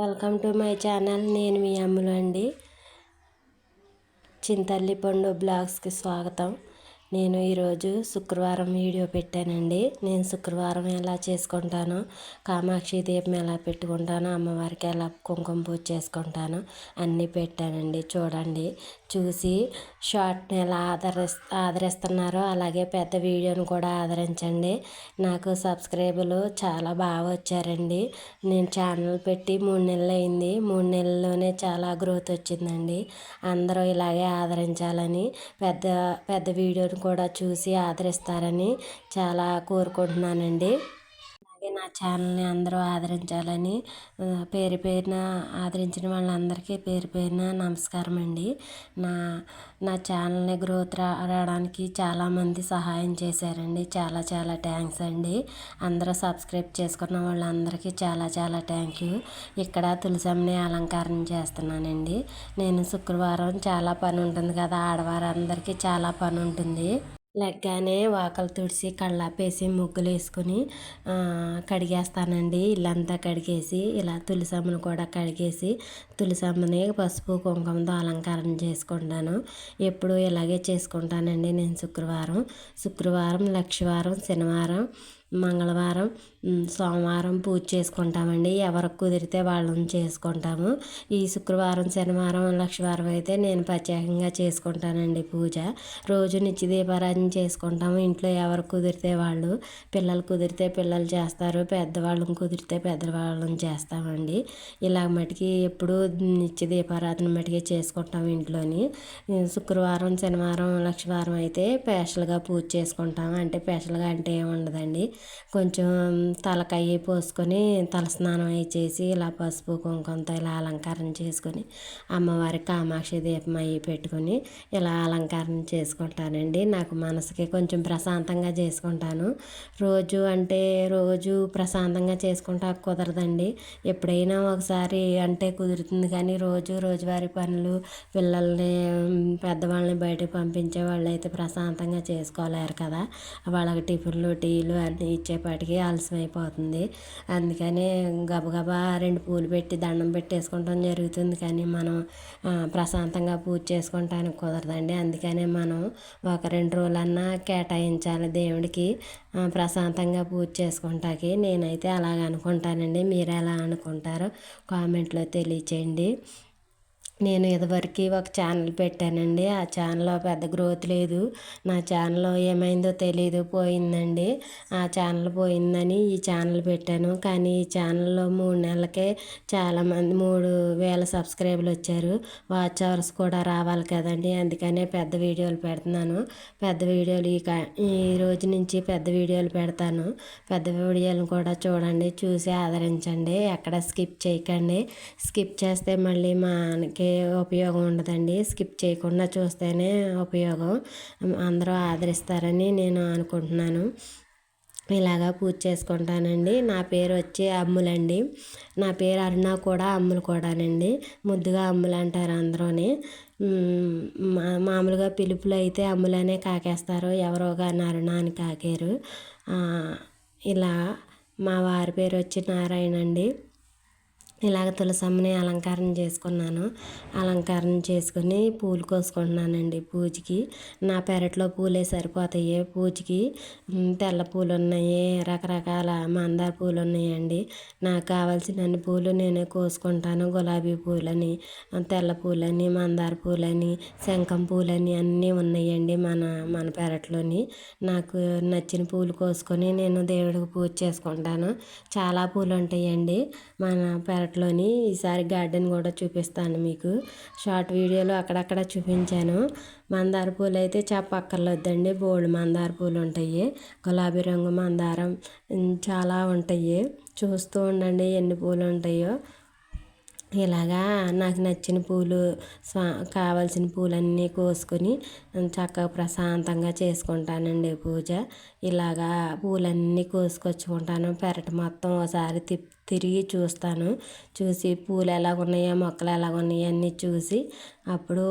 Welcome to my channel. నేను మీ అమ్ములు అండి. చింతల్లి పండు బ్లాగ్స్కి స్వాగతం. నేను ఈరోజు శుక్రవారం వీడియో పెట్టానండి. నేను శుక్రవారం ఎలా చేసుకుంటాను కామాక్షి దీపం ఎలా పెట్టుకుంటాను అమ్మవారికి ఎలా కుంకుమ పూజ చేసుకుంటాను అన్నీ పెట్టానండి. చూడండి చూసి షార్ట్ని ఎలా ఆదరిస్ ఆదరిస్తున్నారో అలాగే పెద్ద వీడియోని కూడా ఆదరించండి. నాకు సబ్స్క్రైబర్లు చాలా బాగా వచ్చారండి. నేను ఛానల్ పెట్టి మూడు నెలలు అయింది. మూడు నెలల్లోనే చాలా గ్రోత్ వచ్చిందండి. అందరూ ఇలాగే ఆదరించాలని పెద్ద పెద్ద వీడియోను కూడా చూసి ఆదరిస్తారని చాలా కోరుకుంటున్నానండి. అలాగే నా ఛానల్ని అందరూ ఆదరించాలని పేరు పేరున ఆదరించిన వాళ్ళందరికీ పేరు పేరున నమస్కారం అండి. నా నా ఛానల్ని గ్రోత్ రావడానికి చాలామంది సహాయం చేశారండి. చాలా చాలా థ్యాంక్స్ అండి. అందరూ సబ్స్క్రైబ్ చేసుకున్న వాళ్ళందరికీ చాలా చాలా థ్యాంక్ యూ. ఇక్కడ తులసమ్మని అలంకారం చేస్తున్నానండి. నేను శుక్రవారం చాలా పని ఉంటుంది కదా ఆడవారందరికీ చాలా పని ఉంటుంది. లెగ్గానే వాకలు తుడిచి కళ్ళాపేసి ముగ్గులు వేసుకుని కడిగేస్తానండి. ఇల్లంతా కడిగేసి ఇలా తులసమ్మను కూడా కడిగేసి తులసమ్మని పసుపు కుంకుమతో అలంకారం చేసుకుంటాను. ఎప్పుడు ఇలాగే చేసుకుంటానండి నేను శుక్రవారం. శుక్రవారం లక్షవారం శనివారం మంగళవారం సోమవారం పూజ చేసుకుంటామండి. ఎవరికి కుదిరితే వాళ్ళని చేసుకుంటాము. ఈ శుక్రవారం శనివారం లక్షవారం అయితే నేను ప్రత్యేకంగా చేసుకుంటానండి పూజ. రోజు నిత్య దీపారాధన చేసుకుంటాము. ఇంట్లో ఎవరు కుదిరితే వాళ్ళు పిల్లలు కుదిరితే పిల్లలు చేస్తారు. పెద్దవాళ్ళని కుదిరితే పెద్దవాళ్ళని చేస్తామండి. ఇలా మటుకి ఎప్పుడూ నిత్య దీపారాధన మటుకే చేసుకుంటాం ఇంట్లోని. శుక్రవారం శనివారం లక్షవారం అయితే స్పెషల్గా పూజ చేసుకుంటాము. అంటే స్పెషల్గా అంటే ఏముండదండి కొంచెం తలకాయ పోసుకొని తలస్నానం అవి చేసి ఇలా పసుపు కుంకుమతో ఇలా అలంకారం చేసుకొని అమ్మవారి కామాక్షి దీపం అవి పెట్టుకొని ఇలా అలంకారం చేసుకుంటానండి. నాకు మనసుకి కొంచెం ప్రశాంతంగా చేసుకుంటాను. రోజు అంటే రోజు ప్రశాంతంగా చేసుకుంటా కుదరదండి. ఎప్పుడైనా ఒకసారి అంటే కుదురుతుంది కానీ రోజు రోజువారీ పనులు పిల్లల్ని పెద్దవాళ్ళని బయటకు పంపించే వాళ్ళు అయితే ప్రశాంతంగా చేసుకోలేరు కదా. వాళ్ళకి టిఫిన్లు టీలు అన్నీ ఇచ్చేపాటికి ఆలస్యమైపోతుంది. అందుకని గబగబా రెండు పూలు పెట్టి దండం పెట్టేసుకుంటాం జరుగుతుంది. కానీ మనం ప్రశాంతంగా పూజ చేసుకుంటానికి కుదరదండి. అందుకనే మనం ఒక రెండు రోజులన్నా కేటాయించాలి దేవుడికి ప్రశాంతంగా పూజ చేసుకుంటాకి. నేనైతే అలాగ అనుకుంటానండి. మీరు ఎలా అనుకుంటారో కామెంట్లో తెలియచేయండి. నేను ఇదివరకు ఒక ఛానల్ పెట్టానండి. ఆ ఛానల్లో పెద్ద గ్రోత్ లేదు. నా ఛానల్లో ఏమైందో తెలియదు పోయిందండి. ఆ ఛానల్ పోయిందని ఈ ఛానల్ పెట్టాను. కానీ ఈ ఛానల్లో మూడు నెలలకే చాలామంది మూడు వేల సబ్స్క్రైబర్లు వచ్చారు. వాచ్ అవర్స్ కూడా రావాలి కదండి. అందుకనే పెద్ద వీడియోలు పెడుతున్నాను. పెద్ద వీడియోలు ఈ ఈ రోజు నుంచి పెద్ద వీడియోలు పెడతాను. పెద్ద వీడియోలు కూడా చూడండి. చూసి ఆదరించండి. ఎక్కడ స్కిప్ చేయకండి. స్కిప్ చేస్తే మళ్ళీ మనకి ఉపయోగం ఉండదండి. స్కిప్ చేయకుండా చూస్తేనే ఉపయోగం. అందరూ ఆదరిస్తారని నేను అనుకుంటున్నాను. ఇలాగా పూజ చేసుకుంటానండి. నా పేరు వచ్చి అమ్ములండి. నా పేరు అరుణ కూడా అమ్ములు కూడానండి. ముద్దుగా అమ్ములు అంటారు అందరూని. మామూలుగా పిలుపులు అయితే అమ్ములనే కాకేస్తారు. ఎవరో కానీ అరుణ అని కాకేరు. ఇలా మా వారి పేరు వచ్చి నారాయణ అండి. ఇలాగ తులసమ్మని అలంకారం చేసుకున్నాను. అలంకారం చేసుకుని పూలు కోసుకుంటున్నానండి పూజకి. నా పెరట్లో పూలే సరిపోతాయి. పూజకి తెల్ల పూలు ఉన్నాయి రకరకాల మందార పూలు ఉన్నాయండి నాకు కావాల్సిన అన్ని పూలు నేనే కోసుకుంటాను. గులాబీ పూలని తెల్ల పూలని మందార పూలని శంఖం పూలని అన్నీ ఉన్నాయండి మన మన పెరట్లోని. నాకు నచ్చిన పూలు కోసుకొని నేను దేవుడికి పూజ చేసుకుంటాను. చాలా పూలు ఉంటాయండి మన పెరట్ పార్ట్లోని ఈసారి గార్డెన్ కూడా చూపిస్తాను మీకు. షార్ట్ వీడియోలో అక్కడక్కడ చూపించాను. మందార పూలు అయితే చెప్పక్కర్లేదండి బోల్డ్ మందార పూలు ఉంటాయి. గులాబీ రంగు మందారం చాలా ఉంటాయి. చూస్తూ ఉండండి ఎన్ని పూలు ఉంటాయో. ఇలాగా నాకు నచ్చిన పూలు స్వా కావాల్సిన పూలన్నీ కోసుకొని చక్కగా ప్రశాంతంగా చేసుకుంటానండి పూజ. ఇలాగా పూలన్నీ కోసుకొచ్చుకుంటాను. పెరటి మొత్తం ఒకసారి తిప్పి తిరిగి చూస్తాను. చూసి పూలు ఎలాగున్నాయో మొక్కలు ఎలాగున్నాయో అన్నీ చూసి అప్పుడు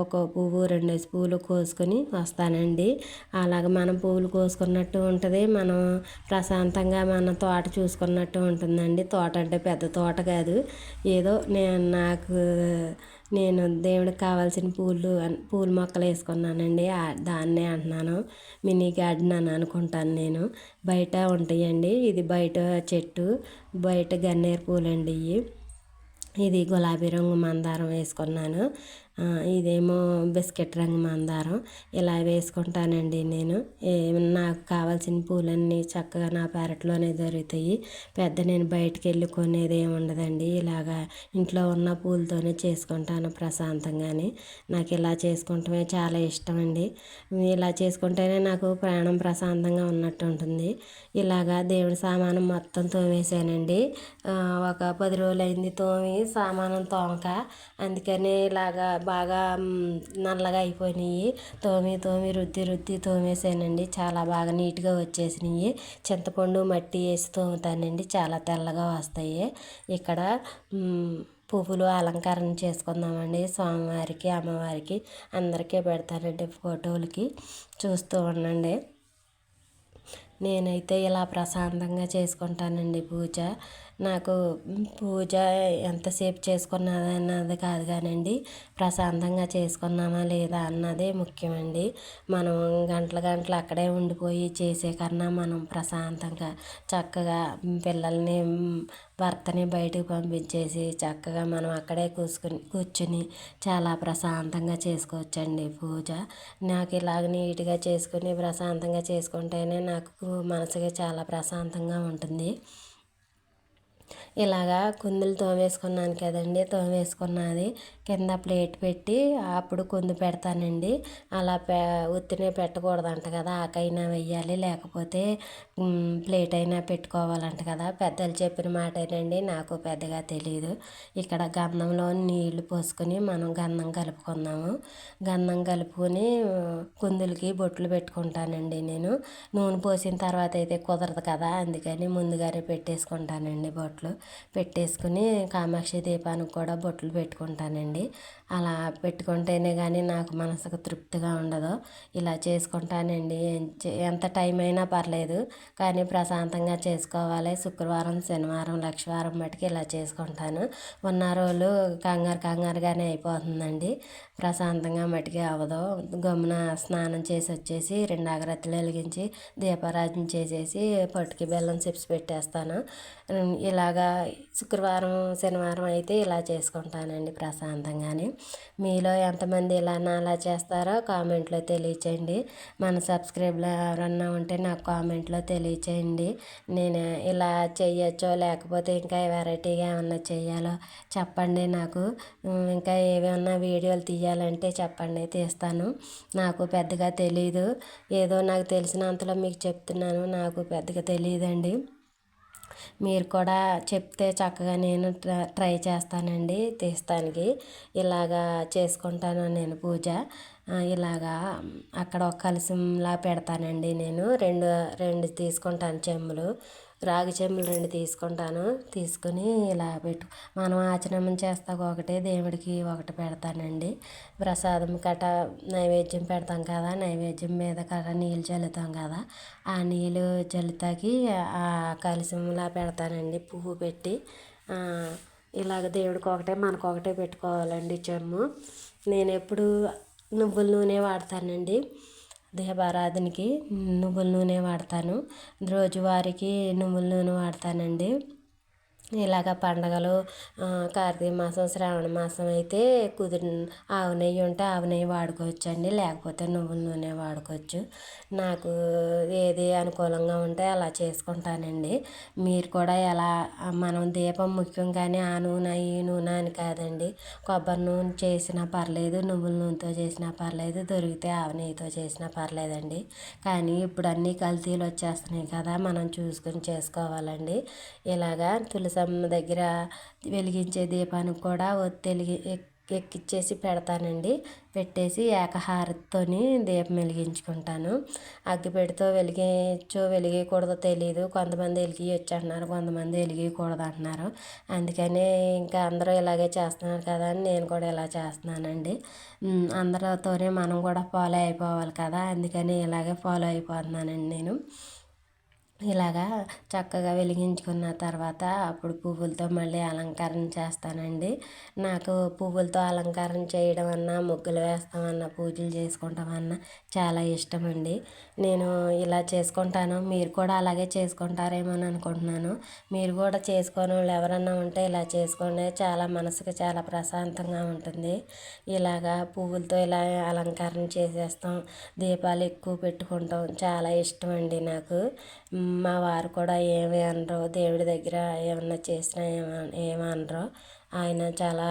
ఒక పువ్వు రెండేసి పువ్వులు కోసుకొని వస్తానండి. అలాగ మనం పువ్వులు కోసుకున్నట్టు ఉంటుంది. మనం ప్రశాంతంగా మన తోట చూసుకున్నట్టు ఉంటుందండి. తోట అంటే పెద్ద తోట కాదు. ఏదో నేను నాకు నేను దేవుడికి కావాల్సిన పూలు పూల మొక్కలు వేసుకున్నానండి. దాన్నే అంటున్నాను. మినీ గార్డెన్ అని అనుకుంటాను నేను. బయట ఉంటాయండి. ఇది బయట చెట్టు బయట గన్నేరు పూలండి ఇవి. ఇది గులాబీ రంగు మందారం వేసుకున్నాను. ఇదేమో బిస్కెట్ రంగు మందారం. ఇలా వేసుకుంటానండి నేను. నాకు కావాల్సిన పూలన్నీ చక్కగా నా పెరట్లోనే దొరుకుతాయి. పెద్ద నేను బయటికి వెళ్ళి కొనేది ఏమి ఉండదండి. ఇలాగా ఇంట్లో ఉన్న పూలతోనే చేసుకుంటాను ప్రశాంతంగానే. నాకు ఇలా చేసుకుంటమే చాలా ఇష్టం అండి ఇలా చేసుకుంటేనే నాకు ప్రాణం ప్రశాంతంగా ఉన్నట్టు ఉంటుంది. ఇలాగా దేవుడి సామానం మొత్తం తోమేసానండి ఒక పది రోజులు అయింది తోమి సామానం తోమక అందుకని ఇలాగా బాగా నల్లగా అయిపోయినాయి. తోమి తోమి రుద్ది రుద్ది తోమేసానండి చాలా బాగా నీట్గా వచ్చేసినాయి. చింతపండు మట్టి వేసి తోముతానండి. చాలా తెల్లగా వస్తాయి. ఇక్కడ పువ్వులు అలంకరణ చేసుకుందామండి. స్వామివారికి అమ్మవారికి అందరికీ పెడతానండి ఫోటోలకి. చూస్తూ ఉండండి. నేనైతే ఇలా ప్రశాంతంగా చేసుకుంటానండి పూజ. నాకు పూజ ఎంతసేపు చేసుకున్నది అన్నది కాదు కానండి. ప్రశాంతంగా చేసుకున్నామా లేదా అన్నదే ముఖ్యమండి. మనం గంటల గంటలు అక్కడే ఉండిపోయి చేసే కన్నా మనం ప్రశాంతంగా చక్కగా పిల్లల్ని భర్తని బయటకు పంపించేసి చక్కగా మనం అక్కడే కూసుకుని కూర్చుని చాలా ప్రశాంతంగా చేసుకోవచ్చండి పూజ. నాకు ఇలాగ నీట్గా చేసుకుని ప్రశాంతంగా చేసుకుంటేనే నాకు మనసుకి చాలా ప్రశాంతంగా ఉంటుంది. ఇలాగా కుందులు తోమేసుకున్నాను కదండి తోమేసుకున్నది కింద ప్లేట్ పెట్టి అప్పుడు కుందు పెడతానండి. అలా పె ఉత్తినే పెట్టకూడదంట కదా ఆకైనా వెయ్యాలి లేకపోతే ప్లేట్ అయినా పెట్టుకోవాలంట కదా. పెద్దలు చెప్పిన మాటేనండి నాకు పెద్దగా తెలియదు ఇక్కడ గంధంలో నీళ్ళు పోసుకొని మనం గంధం కలుపుకుందాము. గంధం కలుపుకొని కుందులకి బొట్లు పెట్టుకుంటానండి నేను. నూనె పోసిన తర్వాత అయితే కుదరదు కదా అందుకని ముందుగానే పెట్టేసుకుంటానండి బొట్లు. పెట్టేసుకుని కామాక్షి దీపానికి కూడా బొట్లు పెట్టుకుంటానండి. అలా పెట్టుకుంటేనే కానీ నాకు మనసుకు తృప్తిగా ఉండదు. ఇలా చేసుకుంటానండి. ఎంత టైం అయినా పర్లేదు. కానీ ప్రశాంతంగా చేసుకోవాలి. శుక్రవారం శనివారం లక్షవారం మటుకు ఇలా చేసుకుంటాను. ఉన్న రోజులు కంగారు కంగారుగానే అయిపోతుందండి. ప్రశాంతంగా మటుకే అవ్వదు. గమ్మున స్నానం చేసి వచ్చేసి రెండు అగరత్తులు వెలిగించి దీపారాధన చేసేసి పట్టుకి బెల్లం చిప్స్ పెట్టేస్తాను. ఇలాగా శుక్రవారం శనివారం అయితే ఇలా చేసుకుంటానండి ప్రశాంతంగానే. మీలో ఎంతమంది ఇలా అలా చేస్తారో కామెంట్లో తెలియచేయండి. మన సబ్స్క్రైబ్లో ఎవరన్నా ఉంటే నాకు కామెంట్లో తెలియచేయండి. నేను ఇలా చేయొచ్చో లేకపోతే ఇంకా వెరైటీగా ఏమన్నా చేయాలో చెప్పండి నాకు. ఇంకా ఏమైనా వీడియోలు తీయాలంటే చెప్పండి తీస్తాను. నాకు పెద్దగా తెలీదు. ఏదో నాకు తెలిసినంతలో మీకు చెప్తున్నాను నాకు పెద్దగా తెలియదండి. మీరు కూడా చెప్తే చక్కగా నేను ట్రై చేస్తానండి తీస్తానికి. ఇలాగా చేసుకుంటాను నేను పూజ. ఇలాగా అక్కడ ఒక కలశంలా పెడతానండి నేను. రెండు రెండు తీసుకుంటాను చెంబులు. రాగి చెంబులు రెండు తీసుకుంటాను. తీసుకుని ఇలా పెట్టు. మనం ఆచరణం చేస్తాక ఒకటే దేవుడికి ఒకటి పెడతానండి. ప్రసాదం కట నైవేద్యం పెడతాం కదా నైవేద్యం మీద కట నీళ్ళు చల్లుతాం కదా ఆ నీళ్ళు చల్లుతాకి ఆ కలశంలా పెడతానండి. పువ్వు పెట్టి ఇలాగ దేవుడికి ఒకటే మనకు ఒకటే పెట్టుకోవాలండి చెమ్ము నేను ఎప్పుడు నువ్వుల నూనె వాడతానండి. దీపారాధనకి నువ్వుల నూనె వాడతాను. రోజువారికి నువ్వుల నూనె వాడతానండి. ఇలాగ పండగలు కార్తీక మాసం శ్రావణ మాసం అయితే కుదిరి ఆవు నెయ్యి ఉంటే ఆవు నెయ్యి వాడుకోవచ్చు అండి లేకపోతే నువ్వుల నూనె వాడుకోవచ్చు. నాకు ఏది అనుకూలంగా ఉంటే అలా చేసుకుంటానండి. మీరు కూడా ఎలా మనం దీపం ముఖ్యం కానీ ఆ నూనె ఈ నూనె అని కాదండి. కొబ్బరి నూనె చేసినా పర్లేదు నువ్వుల నూనెతో చేసినా పర్లేదు దొరికితే ఆవు నెయ్యితో చేసినా పర్లేదండి. కానీ ఇప్పుడు అన్నీ కల్తీలు వచ్చేస్తున్నాయి కదా మనం చూసుకొని చేసుకోవాలండి. ఇలాగా తులసి తులసమ్మ దగ్గర వెలిగించే దీపానికి కూడా ఒత్తి వెలిగి ఎక్కిచ్చేసి పెడతానండి. పెట్టేసి ఏకహారతితోని దీపం వెలిగించుకుంటాను. అగ్గిపెట్టితో వెలిగించో వెలిగేయకూడదో తెలియదు కొంతమంది వెలిగించచ్చు అంటున్నారు కొంతమంది వెలిగేయకూడదు అంటున్నారు అందుకనే ఇంకా అందరూ ఇలాగే చేస్తున్నారు కదా అని నేను కూడా ఇలా చేస్తున్నానండి. అందరితోనే మనం కూడా ఫాలో అయిపోవాలి కదా. అందుకని ఇలాగే ఫాలో అయిపోతున్నానండి నేను. ఇలాగా చక్కగా వెలిగించుకున్న తర్వాత అప్పుడు పువ్వులతో మళ్ళీ అలంకరణ చేస్తానండి. నాకు పువ్వులతో అలంకరణ చేయడం అన్నా ముగ్గులు వేస్తామన్నా పూజలు చేసుకుంటామన్నా చాలా ఇష్టం అండి నేను ఇలా చేసుకుంటాను మీరు కూడా అలాగే చేసుకుంటారేమో అని అనుకుంటున్నాను. మీరు కూడా చేసుకోని వాళ్ళు ఎవరన్నా ఉంటే ఇలా చేసుకోండి చాలా మనసుకు చాలా ప్రశాంతంగా ఉంటుంది. ఇలాగా పువ్వులతో ఇలా అలంకరణ చేసేస్తాం దీపాలు ఎక్కువ పెట్టుకుంటాం చాలా ఇష్టం అండి నాకు మా వారు కూడా ఏమి అనరు. దేవుడి దగ్గర ఏమన్నా చేసినా ఏమ ఏమనరు ఆయన చాలా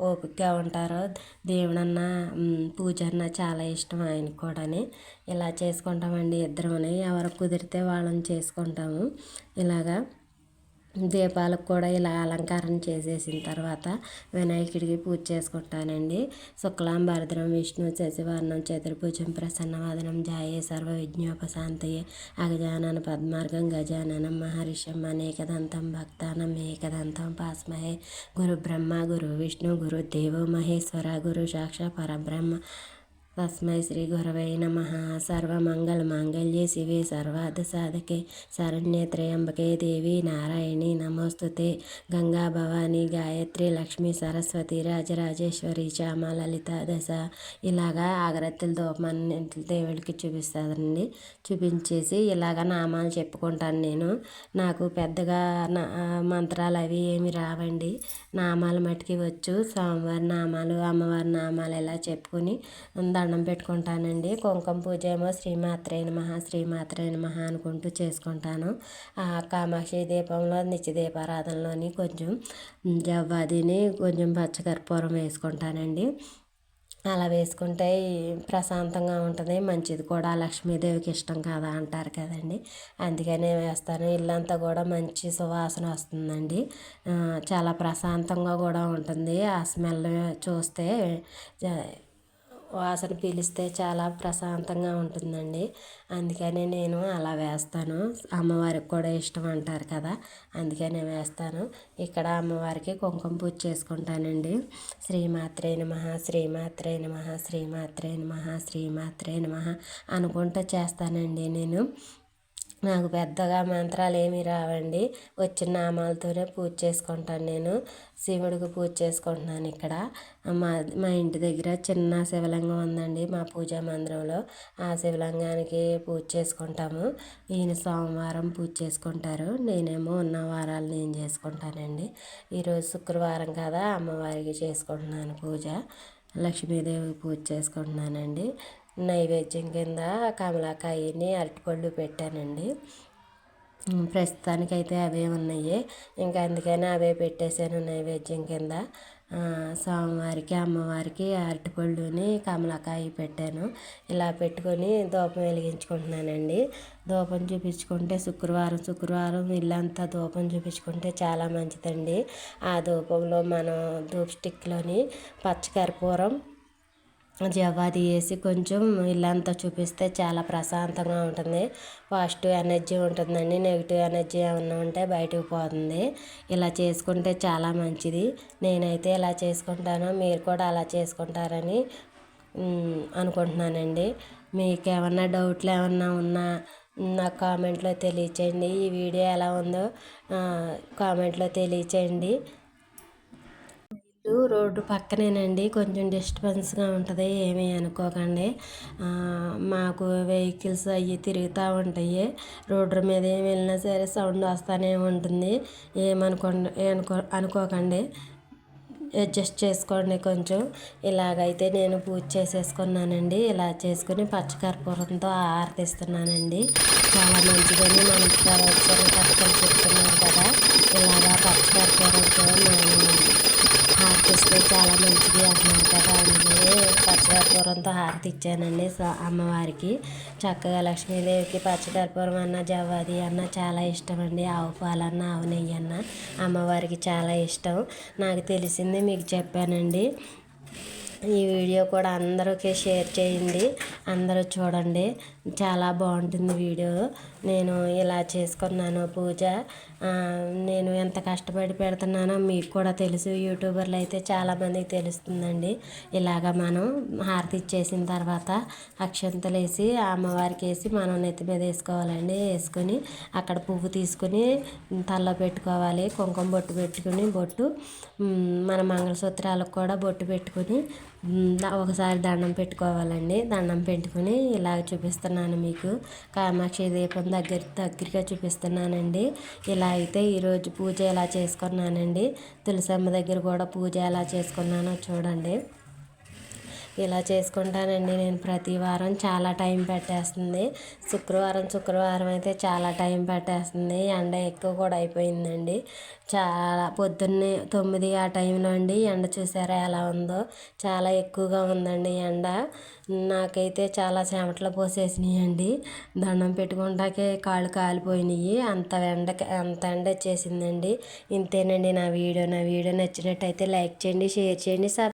ఓపికగా ఉంటారు. దేవుడన్నా పూజ అన్న చాలా ఇష్టం ఆయన కూడాని. ఇలా చేసుకుంటామండి ఇద్దరమని. ఎవరు కుదిరితే వాళ్ళని చేసుకుంటాము. ఇలాగా. దీపాలకు కూడా ఇలా అలంకారం చేసేసిన తర్వాత వినాయకుడికి పూజ చేసుకుంటానండి. శుక్లాం భరద్రం విష్ణు శశివర్ణం చతుర్భుజం ప్రసన్నవాదనం జాయే సర్వ విజ్ఞోపశాంతయే అగజానన పద్మార్గం గజాననం మహర్షం అనేకదంతం భక్తానం ఏకదంతం పాస్మహే గురు బ్రహ్మ గురు విష్ణు గురు దేవో మహేశ్వర గురు సాక్ష పరబ్రహ్మ తస్మై శ్రీ గురవై నమ. సర్వమంగళమాంగళ్యే శివే సర్వార్థ సాధకే శరణ్యే త్రయంబకే దేవి నారాయణి నమోస్తుతే. గంగా భవాని గాయత్రి లక్ష్మి సరస్వతి రాజరాజేశ్వరి శ్యామ లలిత దశ. ఇలాగా ఆగరత్తుల దూపమని దేవుడికి చూపిస్తానండి. చూపించేసి ఇలాగ నామాలు చెప్పుకుంటాను నేను. నాకు పెద్దగా మంత్రాలు అవి ఏమి రావండి. నామాలు మటుకి వచ్చు. స్వామివారి నామాలు అమ్మవారి నామాలు ఇలా చెప్పుకొని దండం పెట్టుకుంటానండి. కుంకుమ పూజ ఏమో శ్రీమాత్రే నమః శ్రీమాత్రే నమః అనుకుంటూ చేసుకుంటాను. ఆ కామాక్షి దీపంలో నిత్య దీపారాధనలోని కొంచెం జవ్వాదిని కొంచెం పచ్చకర్పూరం వేసుకుంటానండి. అలా వేసుకుంటే ప్రశాంతంగా ఉంటుంది. మంచిది కూడా. లక్ష్మీదేవికి ఇష్టం కదా అంటారు కదండి. అందుకనే వేస్తాను. ఇల్లంతా కూడా మంచి సువాసన వస్తుందండి. చాలా ప్రశాంతంగా కూడా ఉంటుంది. ఆ స్మెల్ చూస్తే వాసన పీలిస్తే చాలా ప్రశాంతంగా ఉంటుందండి. అందుకని నేను అలా వేస్తాను. అమ్మవారికి కూడా ఇష్టం అంటారు కదా అందుకనే వేస్తాను. ఇక్కడ అమ్మవారికి కుంకుమ పూజ చేసుకుంటానండి. శ్రీమాత్రే నమ శ్రీమాత్రే నమ శ్రీమాత్రే నమ శ్రీమాత్రే నమ అనుకుంటూ చేస్తానండి నేను. నాకు పెద్దగా మంత్రాలు ఏమీ రావండి. వచ్చిన నామాలతోనే పూజ చేసుకుంటాను నేను. శివుడికి పూజ చేసుకుంటున్నాను ఇక్కడ. మా మా ఇంటి దగ్గర చిన్న శివలింగం ఉందండి మా పూజా మందిరంలో. ఆ శివలింగానికి పూజ చేసుకుంటాము. ఈయన సోమవారం పూజ చేసుకుంటారు. నేనేమో ఉన్న వారాలు నేను చేసుకుంటానండి. ఈరోజు శుక్రవారం కదా అమ్మవారికి చేసుకుంటున్నాను పూజ. లక్ష్మీదేవి పూజ చేసుకుంటున్నానండి. నైవేద్యం కింద కమలాకాయని అరటిపళ్ళు పెట్టానండి. ప్రస్తుతానికైతే అవే ఉన్నాయి ఇంకా అందుకని అవే పెట్టేశాను నైవేద్యం కింద. స్వామివారికి అమ్మవారికి అరటిపళ్ళుని కమలాకాయ పెట్టాను. ఇలా పెట్టుకొని ధూపం వెలిగించుకుంటున్నానండి. ధూపం చూపించుకుంటే శుక్రవారం శుక్రవారం ఇల్లంతా ధూపం చూపించుకుంటే చాలా మంచిదండి. ఆ దూపంలో మనం ధూప్ స్టిక్లోని పచ్చకర్పూరం జవాది వేసి కొంచెం ఇల్లంతా చూపిస్తే చాలా ప్రశాంతంగా ఉంటుంది. పాజిటివ్ ఎనర్జీ ఉంటుందండి. నెగిటివ్ ఎనర్జీ ఏమన్నా ఉంటే బయటకు పోతుంది. ఇలా చేసుకుంటే చాలా మంచిది. నేనైతే ఇలా చేసుకుంటాను. మీరు కూడా అలా చేసుకుంటారని అనుకుంటున్నానండి. మీకు ఏమన్నా డౌట్లు ఏమన్నా ఉన్నా నా కామెంట్లో తెలియచేయండి. ఈ వీడియో ఎలా ఉందో కామెంట్లో తెలియచేయండి. రోడ్డు పక్కనేనండి. కొంచెం డిస్టర్బెన్స్గా ఉంటుంది ఏమీ అనుకోకండి. మాకు వెహికల్స్ అవి తిరుగుతూ ఉంటాయి. రోడ్డు మీద ఏమి వెళ్ళినా సరే సౌండ్ వస్తూనే ఉంటుంది. ఏమనుకో అనుకో అనుకోకండి. అడ్జస్ట్ చేసుకోండి కొంచెం. ఇలాగైతే నేను పూజ చేసేసుకున్నానండి. ఇలా చేసుకుని పచ్చకర్పూరంతో ఆరతిస్తున్నానండి. చాలా మంచిదని మనం కష్టాలు చెప్తున్నారు కదా. ఇలాగా పచ్చకర్పూరంతో నేను హారతిస్తే చాలా మంచిది అంటున్నారు కదా అందుకే పచ్చకర్పూరంతో హారతి ఇచ్చానండి అమ్మవారికి. చక్కగా లక్ష్మీదేవికి పచ్చకర్పూరం అన్న జవ్వాది అన్న చాలా ఇష్టం అండి. ఆవు పాలన్న ఆవు నెయ్యి అన్న అమ్మవారికి చాలా ఇష్టం. నాకు తెలిసింది మీకు చెప్పానండి. ఈ వీడియో కూడా అందరికీ షేర్ చేయండి. అందరూ చూడండి. చాలా బాగుంటుంది వీడియో. నేను ఇలా చేసుకున్నాను పూజ. నేను ఎంత కష్టపడి పెడుతున్నానో మీకు కూడా తెలుసు. యూట్యూబర్లు అయితే చాలామందికి తెలుస్తుందండి. ఇలాగ మనం హారతి ఇచ్చేసిన తర్వాత అక్షంతలు వేసి అమ్మవారికి వేసి మనం నెత్తి మీద వేసుకోవాలండి. వేసుకొని అక్కడ పువ్వు తీసుకుని తలలో పెట్టుకోవాలి. కుంకుమ బొట్టు పెట్టుకుని బొట్టు మన మంగళసూత్రాలకు కూడా బొట్టు పెట్టుకుని ఒకసారి దండం పెట్టుకోవాలండి. దండం పెట్టుకుని ఇలాగ చూపిస్తున్నాను మీకు. కామాక్షి దీపం దగ్గర దగ్గరగా చూపిస్తున్నానండి. ఇలా అయితే ఈరోజు పూజ ఎలా చేసుకున్నానండి? తులసమ్మ దగ్గర కూడా పూజ ఎలా చేసుకున్నానో చూడండి. ఇలా చేసుకుంటానండి. నేను ప్రతి వారం చాలా టైం పెట్టేస్తుంది. శుక్రవారం శుక్రవారం అయితే చాలా టైం పెట్టేస్తుంది. ఎండ ఎక్కువ కూడా అయిపోయిందండి. చాలా పొద్దున్నే తొమ్మిది ఆ టైంలో అండి. ఎండ చూసారా ఎలా ఉందో? చాలా ఎక్కువగా ఉందండి ఎండ. నాకైతే చాలా చెమటలు పోసేసినాయండి. దండం పెట్టుకుంటాకే కాళ్ళు కాలిపోయినాయి. అంత ఎండ అంత ఎండ వచ్చేసిందండి. ఇంతేనండి నా వీడియో. నా వీడియో నచ్చినట్టయితే లైక్ చేయండి షేర్ చేయండి